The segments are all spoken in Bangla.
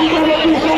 إيه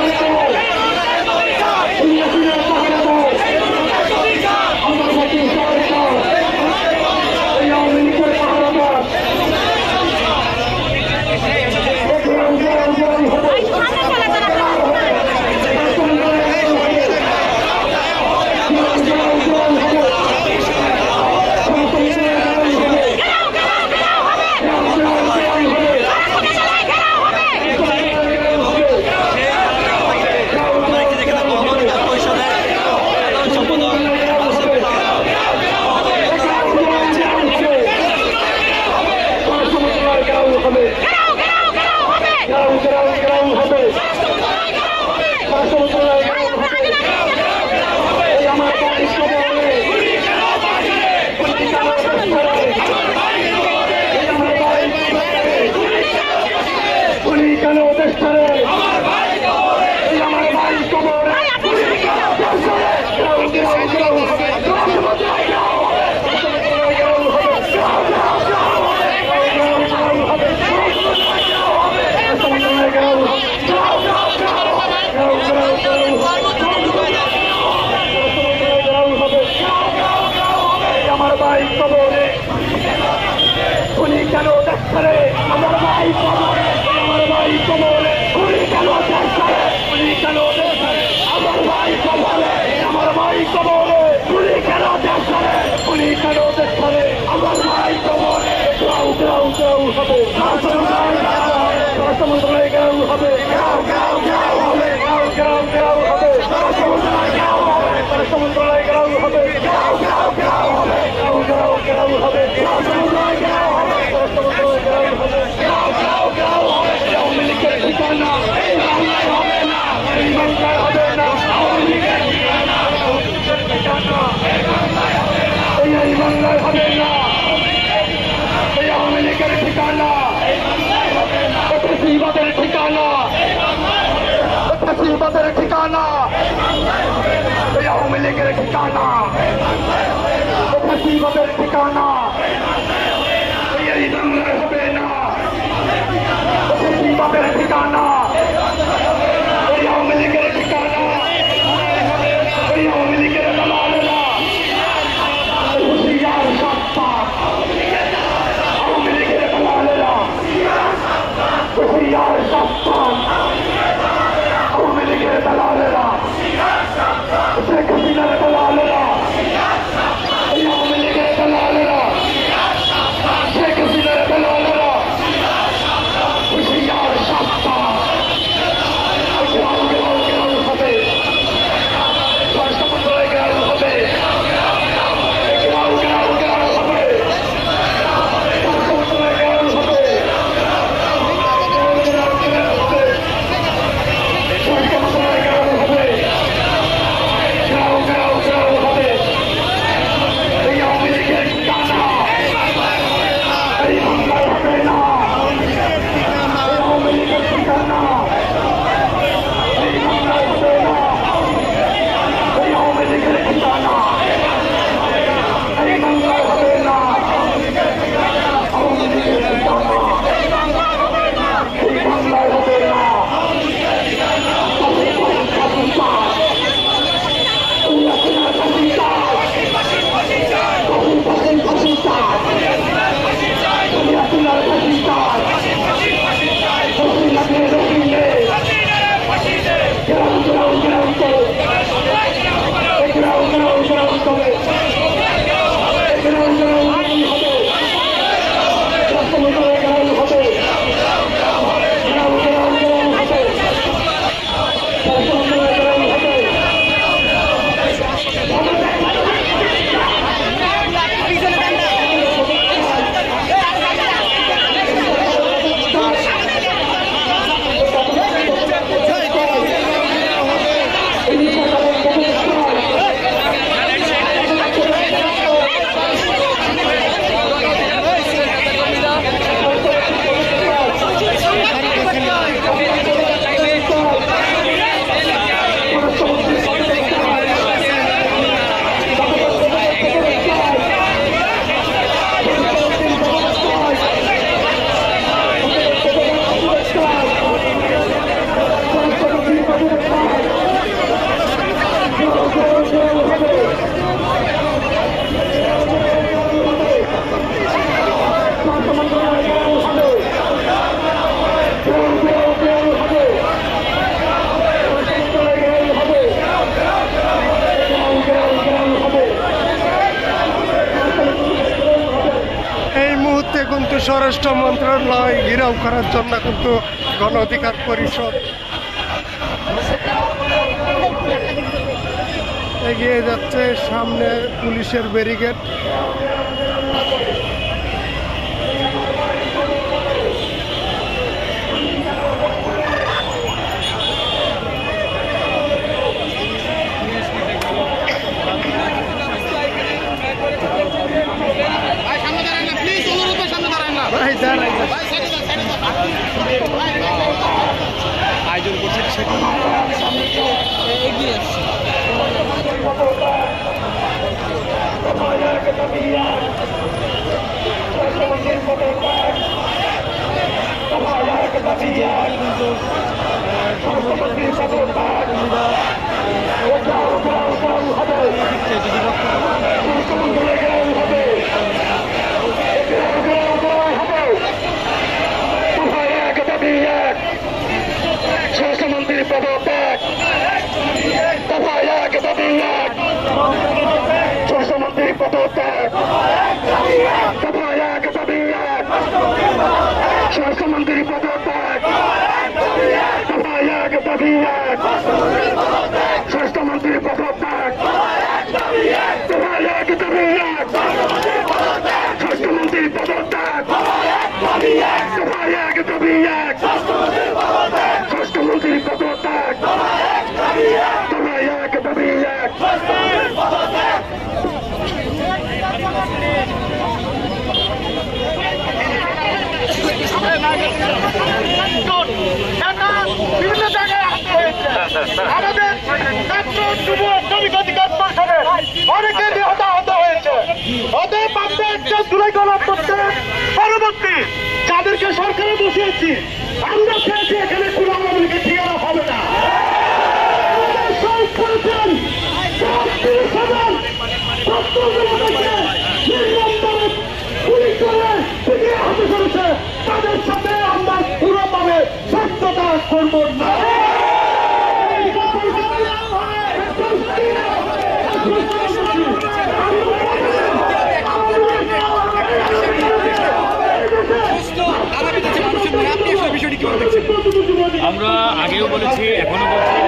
হবে রাষ্ট্রমন্ত্রণালয় গ্যাউ হবে রাষ্ট্রমন্ত্রণালয় গ্যাউ হবে হবে ঠিকানা। ঠিকানা? স্বরাষ্ট্র মন্ত্রণালয় ঘিরাও করার জন্য কিন্তু গণ অধিকার পরিষদ এগিয়ে যাচ্ছে সামনে পুলিশের ব্যারিকেড। আয়োজন করছেন সেটি? এগিয়ে যদি পদত্যাগ দফা এক দাবি এক স্বাস্থ্যমন্ত্রী পদত্যাগ দফা এক দাবি এক স্বাস্থ্যমন্ত্রী পদত্যাগ দফা এক দাবি এক স্বাস্থ্যমন্ত্রী পদত্যাগ দফা এক দাবি এক স্বাস্থ্যমন্ত্রী পদত্যাগ দফা এক দাবি এক স্বাস্থ্যমন্ত্রী পদত্যাগ দফা এক দাবি এক বিভিন্ন জায়গায় আসতে হয়েছে আমাদের ছাত্র যুব শ্রমিক অধিকার হয়েছে অতএব আমরা একটা জুলাই গণঅভ্যুত্থানের পরবর্তী যাদেরকে এখানে কোনো আমাদেরকে ঠিকানা হবে ছাত্রজনতাকে নির্মমভাবে গুলি করে পিটিয়ে হত্যা করেছে। তাদের সাথে আমরা পুরোভাবে সত্যতা করব না আগামী দিনে মানুষের মনে আপনি আসলে বিষয়টি কীভাবে দেখছেন আমরা আগেও বলেছি, এখনও বলছি,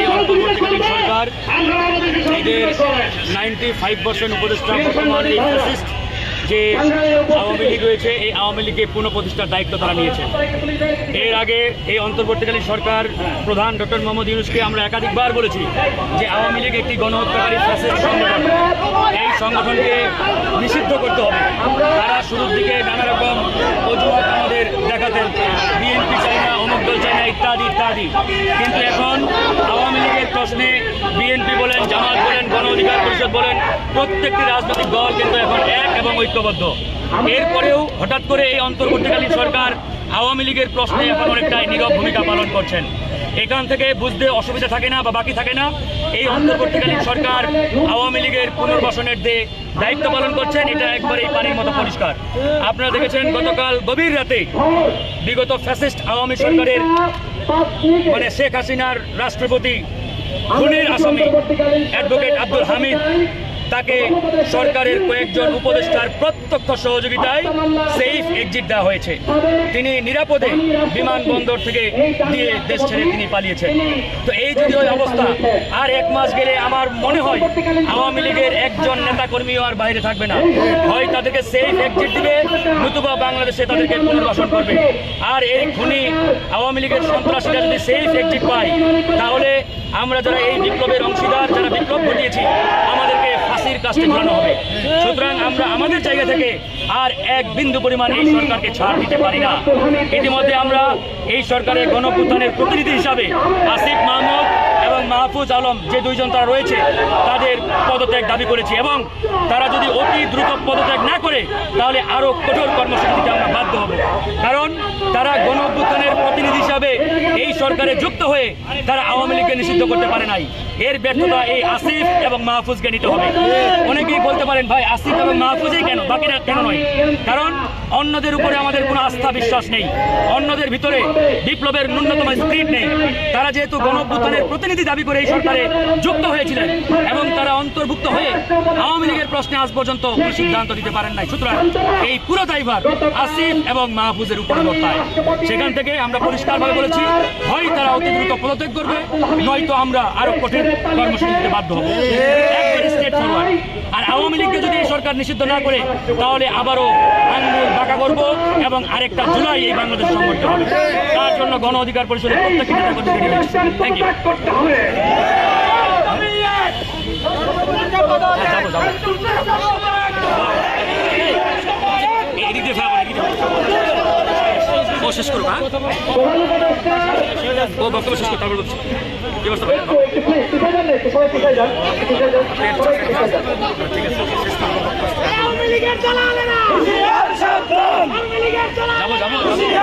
এই অন্তর্বর্তীকালীন সরকার এদের নাইনটি ফাইভ পার্সেন্ট উপদেষ্টা বর্তমান এই যে আওয়ামী লীগ রয়েছে, এই আওয়ামী লীগের পুনঃপ্রতিষ্ঠার দায়িত্ব তারা নিয়েছে। এর আগে এই অন্তর্বর্তীকালীন সরকার প্রধান ডক্টর মোহাম্মদ ইউনুসকে আমরা একাধিকবার বলেছি যে আওয়ামী লীগ একটি গণহত্যাকারী সংগঠন। এই সংগঠনকে নিষিদ্ধ করতে হবে। তারা শুরুর দিকে নানা রকম অজুহাত আমাদের দেখাতেন বিএনপি চাই না অমুক দল চাই না ইত্যাদি ইত্যাদি। কিন্তু এখন আওয়ামী লীগের প্রশ্নে বিএনপি বলেন, জামাত বলেন, গণ অধিকার পরিষদ বলেন, প্রত্যেকটি রাজনৈতিক দল কিন্তু এখন এক এবং ঐক্যবদ্ধ। এরপরেও হঠাৎ করে এই অন্তর্বর্তীকালীন সরকার আওয়ামী লীগের প্রশ্নে এখন অনেকটাই নীরব ভূমিকা পালন করছেন। এখান থেকে বুঝতে অসুবিধা থাকে না বা বাকি থাকে না। এই অন্তর্বর্তীকালীন সরকার আওয়ামী লীগের পুনর্বাসনের যে দায়িত্ব পালন করছেন, এটা একবারেই পানির মতো পরিষ্কার। আপনারা দেখেছেন, গতকাল গভীর রাতে বিগত ফ্যাসিস্ট আওয়ামী সরকারের মানে শেখ হাসিনার রাষ্ট্রপতি খুনের আসামি অ্যাডভোকেট আব্দুল হামিদ তাকে সরকারের কয়েকজন উপদেষ্টার প্রত্যক্ষ সহযোগিতায় সেফ এক্সিট দেওয়া হয়েছে। তিনি নিরাপদে বিমানবন্দর থেকে দিয়ে দেশ ছেড়ে তিনি পালিয়েছেন। তো এই যদি ওই অবস্থা, আর এক মাস গেলে আমার মনে হয় আওয়ামী লীগের একজন নেতাকর্মীও আর বাইরে থাকবে না। হয় তাদেরকে সেফ এক্সিট দিবে, নতুবা বাংলাদেশে তাদেরকে পুনর্বাসন করবে। আর এই খুনি আওয়ামী লীগের সন্ত্রাসীরা যদি সেফ এক্সিট পায়, তাহলে আমরা যারা এই বিপ্লবের অংশীদার, যারা বিপ্লব ঘটিয়েছি, আমাদেরকে ফাঁসির কাজটি ঝুলানো হবে। সুতরাং আমরা আমাদের জায়গা থেকে আর এক বিন্দু পরিমাণ এই সরকারকে ছাড় দিতে পারি না। ইতিমধ্যে আমরা এই সরকারের গণপ্রধানের প্রতিনিধি হিসাবে আসিফ মাহমুদ এবং মাহফুজ আলম যে দুইজন তারা রয়েছে তাদের পদত্যাগ দাবি করেছি এবং তারা যদি অতি দ্রুত পদত্যাগ না করে তাহলে আরও কঠোর কর্মসূচিতে আমরা বাধ্য হব। কারণ তারা গণ প্রতিনিধি হিসাবে এই সরকারে যুক্ত হয়ে তারা আওয়ামী লীগকে নিষিদ্ধ করতে পারে নাই। এর ব্যর্থতা এই আসিফ এবং মাহফুজকে নিতে হবে। অনেকেই বলতে পারেন, ভাই, আসিফ এবং মাহফুজই কেন? বাকিরা কেন নয়? কারণ অন্যদের উপরে আমাদের কোনো আস্থা বিশ্বাস নেই। অন্যদের ভিতরে বিপ্লবের ন্যূনতম স্পিরিট নেই। তারা যেহেতু গণ অভ্যুত্থানের প্রতিনিধি দাবি করে এই সরকারে যুক্ত হয়েছিলেন এবং তারা অন্তর্ভুক্ত হয়ে আওয়ামী লীগের প্রশ্নে আজ পর্যন্ত কোনো সিদ্ধান্ত দিতে পারেন নাই। সুতরাং এই পুরো দায়ভার আসিফ এবং মাহফুজের উপরে বর্তায়। সেখান থেকে আমরা পরিষ্কারভাবে বলেছি, হয় তারা অতি দ্রুত পদত্যাগ করবে, নয়তো আমরা আরও কঠিন কর্মসূচি দিতে বাধ্য হব। আর আওয়ামী লীগকে যদি এই সরকার নিষিদ্ধ না করে, তাহলে আবারও আঙ্গুল বাঁকা করব এবং আরেকটা জুলাই এই বাংলাদেশ সংগঠিত হবে। তার জন্য গণ অধিকার পরিষদের প্রত্যেকটি থ্যাংক ইউ করতে হবে যাব যাব এদিক দিয়ে ফেলাবো এদিক দিয়ে ও শেষ করো হ্যাঁ? ও বক্তব্য শেষ করতে তারপর বলছি। কি যাব যাব যাব।